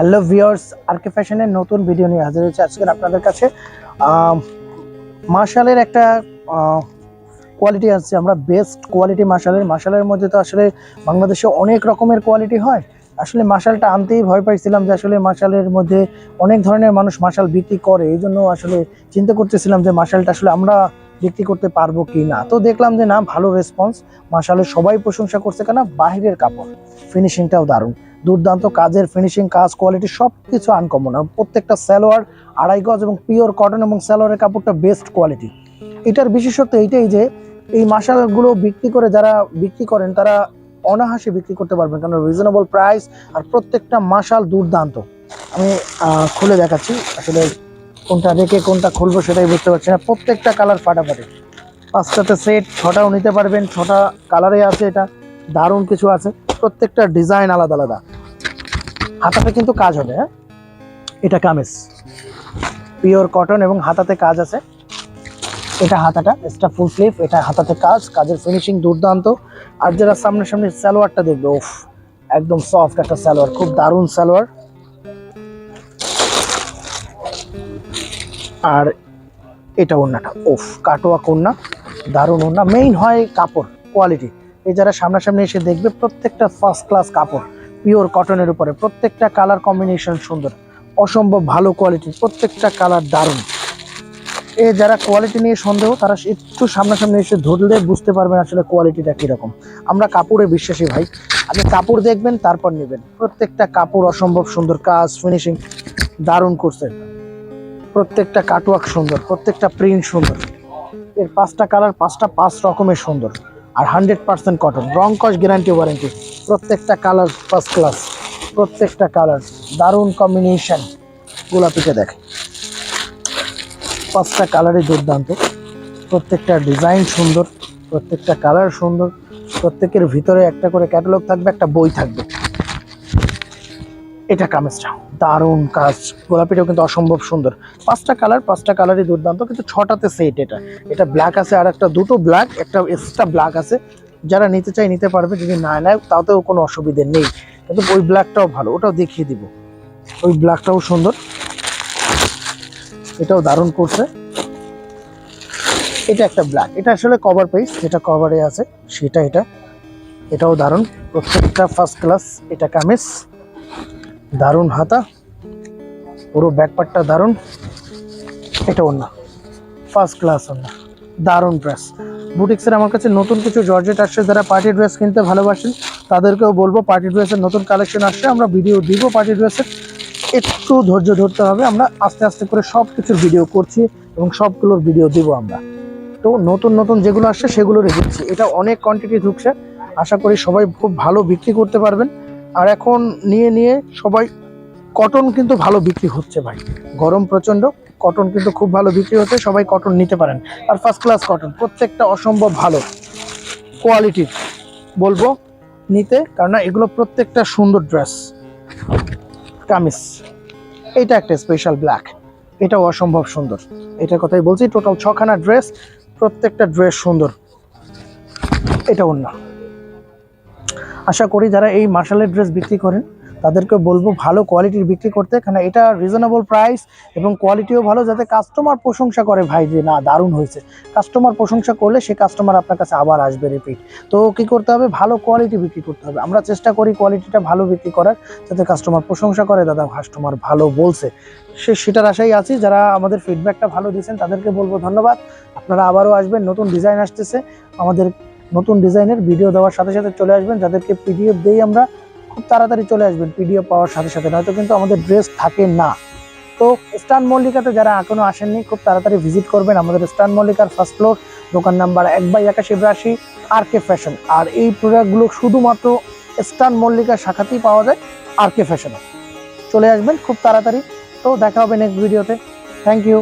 Hello viewers, আরকে ফ্যাশনের নতুন video নিয়ে হাজির হয়েছে আজকে আপনাদের কাছে। মার্শালের একটা কোয়ালিটি আছে, আমরা বেস্ট কোয়ালিটি মার্শালের মার্শালের মধ্যে তো আসলে বাংলাদেশে অনেক রকমের কোয়ালিটি হয়। আসলে মার্শালটা আনতেই ভয় পাইছিলাম যে আসলে মার্শালের মধ্যে অনেক ধরনের মানুষ মার্শাল বিক্রি করে। এই জন্য আসলে চিন্তা করতেছিলাম যে মার্শালটা আসলে আমরা বিক্রি করতে পারব কি না। তো দেখলাম যে না, ভালো রেসপন্স মার্শালের সবাই প্রশংসা করছে কেন? বাহিরের কাপড়। ফিনিশিংটাও দারুণ। দুর্দান্ত কাজের ফিনিশিং কাজ কোয়ালিটি সব কিছু আনকমন প্রত্যেকটা সালোয়ার, আড়াই গজ এবং পিওর কটন এবং সালোয়ারের কাপড়টা বেস্ট কোয়ালিটি এটার বিশেষত্ব এইটাই যে, এই মাসালগুলো বিক্রি করে যারা বিক্রি করেন, তারা অনাহাসে বিক্রি করতে পারবেন। কারণ রিজনেবল প্রাইস আর প্রত্যেকটা মাসাল দুর্দান্ত। আমি খুলে দেখাচ্ছি। আসলে কোনটা রেখে কোনটা খুলবো সেটাই বুঝতে পারছি না। প্রত্যেকটা কালার ফাটাফাটি। পাঁচটাতে সেট ছটাও নিতে পারবেন। ছটা কালারে আছে এটা। দারুণ কিছু আছে। প্রত্যেকটা ডিজাইন আলাদা আলাদা। হাতাতে কিন্তু কাজ হবে হ্যাঁ? এটা কামিজ। পিওর কটন এবং হাতাতে কাজ আছে। এটা হাতাটা এক্সট্রা ফুল স্লিভ এটা হাতাতে কাজ, কাজের ফিনিশিং দুর্দান্ত। আর যারা সামনে সামনে সালোয়ারটা দেখবে ওফ একদম সফট একটা সালোয়ার, খুব দারুণ সালোয়ার। আর এটা ওড়নাটা ওফ কাটোয়া কন্যা, দারুণ ওড়না। মেইন হয় কাপড় কোয়ালিটি এই যারা সামনাসামনি এসে দেখবে, প্রত্যেকটা ফার্স্ট ক্লাস কাপড়। পিওর কটনের উপরে। প্রত্যেকটা কালার কম্বিনেশন সুন্দর। অসম্ভব ভালো কোয়ালিটি প্রত্যেকটা কালার দারুণ। এ যারা কোয়ালিটি নিয়ে সন্দেহ, তারা একটু সামনাসামনি এসে ধরলে বুঝতে পারবেন আসলে কোয়ালিটিটা কীরকম। আমরা কাপড়ে বিশ্বাসী ভাই। আপনি কাপড় দেখবেন, তারপর নেবেন। প্রত্যেকটা কাপড় অসম্ভব সুন্দর, কাজ ফিনিশিং দারুণ করছে। প্রত্যেকটা কাটওয়ার্ক সুন্দর, প্রত্যেকটা প্রিন্ট সুন্দর। এর পাঁচটা কালার পাঁচটা পাঁচ রকমের সুন্দর। আর হান্ড্রেড পার্সেন্ট কটন রং কস গ্যারান্টি ওয়ারেন্টি প্রত্যেকটা কালার ফার্স্ট ক্লাস প্রত্যেকটা কালার দারুণ কম্বিনেশন গোলাপিতে দেখে। পাঁচটা কালারই দুর্দান্ত। প্রত্যেকটা ডিজাইন সুন্দর, প্রত্যেকটা কালার সুন্দর। প্রত্যেকের ভিতরে একটা করে ক্যাটালগ থাকবে, একটা বই থাকবে। এটা কামিজটা দারুণ কাজ। গোলাপিটাও কিন্তু অসম্ভব সুন্দর। পাঁচটা কালার, পাঁচটা কালারই দুর্দান্ত, কিন্তু ছটাতে সেট এটা। এটা ব্ল্যাক আছে, আর একটা দুটো ব্ল্যাক একটা এক্সট্রা ব্ল্যাক আছে। যারা নিতে চায় নিতে পারবে, যদি না নেয়, তাতেও কোনো অসুবিধে নেই। কিন্তু ওই ব্ল্যাকটাও ভালো, ওটাও দেখিয়ে দিব। ওই ব্ল্যাকটাও সুন্দর। এটাও দারুণ করছে। এটা একটা ব্ল্যাক এটা আসলে কভার পেজ যেটা কভারে আছে, সেটা এটা। এটাও দারুণ। প্রত্যেকটা ফার্স্ট ক্লাস এটা কামিজ। দারুণ হাতা। পুরো ব্যাকপার্টটা দারুণ। এটা অন্য ফার্স্ট ক্লাস অন্য দারুণ ড্রেস বুটিক্সের আমার কাছে নতুন কিছু জর্জেট আসছে, যারা পার্টি ড্রেস কিনতে ভালোবাসেন, তাদেরকেও বলব পার্টি ড্রেসের নতুন কালেকশন আসছে। আমরা ভিডিও দিব পার্টি ড্রেসের একটু ধৈর্য ধরতে হবে। আমরা আস্তে আস্তে করে সব কিছুর ভিডিও করছি এবং সবগুলোর ভিডিও দিব আমরা। তো নতুন নতুন যেগুলো আসছে, সেগুলো রেখেছি এটা অনেক কোয়ান্টিটি ঢুকছে। আশা করি সবাই খুব ভালো বিক্রি করতে পারবেন। আর এখন নিয়ে নিয়ে সবাই কটন কিন্তু ভালো বিক্রি হচ্ছে ভাই। গরম প্রচণ্ড কটন কিন্তু খুব ভালো বিক্রি হচ্ছে, সবাই কটন নিতে পারেন। আর ফার্স্ট ক্লাস কটন প্রত্যেকটা অসম্ভব ভালো। কোয়ালিটির বলব নিতে কারণ এগুলো প্রত্যেকটা সুন্দর ড্রেস কামিজ এটা একটা স্পেশাল ব্ল্যাক এটাও অসম্ভব সুন্দর। এটার কথাই বলছি টোটাল ছখানা ড্রেস প্রত্যেকটা ড্রেস সুন্দর। এটা অন্য। আশা করি যারা এই মার্শালের ড্রেস বিক্রি করেন, তাদেরকে বলব ভালো কোয়ালিটির বিক্রি করতে কারণ এটা রিজনেবল প্রাইস এবং কোয়ালিটিও ভালো যাতে কাস্টমার প্রশংসা করে, ভাই, যে না, দারুণ হয়েছে। কাস্টমার প্রশংসা করলে সে কাস্টমার আপনার কাছে আবার আসবে রিপিট তো কি করতে হবে? ভালো কোয়ালিটি বিক্রি করতে হবে। আমরা চেষ্টা করি কোয়ালিটিটা ভালো বিক্রি করার, যাতে কাস্টমার প্রশংসা করে, দাদা কাস্টমার ভালো বলছে। সে, সেটার আশাই আছি। যারা আমাদের ফিডব্যাকটা ভালো দিয়েছেন, তাদেরকে বলব ধন্যবাদ। আপনারা আবারও আসবেন, নতুন ডিজাইন আসতেছে। আমাদের নতুন ডিজাইনের ভিডিও দেওয়ার সাথে সাথে চলে আসবেন। যাদেরকে পিডিএফ দেই আমরা, খুব তাড়াতাড়ি চলে আসবেন পিডিএফ পাওয়ার সাথে সাথে। নয়তো কিন্তু আমাদের ড্রেস থাকে না। তো স্টান মল্লিকাতে যারা এখনও আসেননি, খুব তাড়াতাড়ি ভিজিট করবেন আমাদের স্টান মল্লিকার ফার্স্ট ফ্লোর দোকান নাম্বার এক বাই একাশি বিরাশি আর কে ফ্যাশন আর এই প্রোডাক্টগুলো শুধুমাত্র স্টান মল্লিকার শাখাতেই পাওয়া যায় আর কে ফ্যাশনে চলে আসবেন খুব তাড়াতাড়ি। তো দেখা হবে নেক্সট ভিডিওতে থ্যাংক ইউ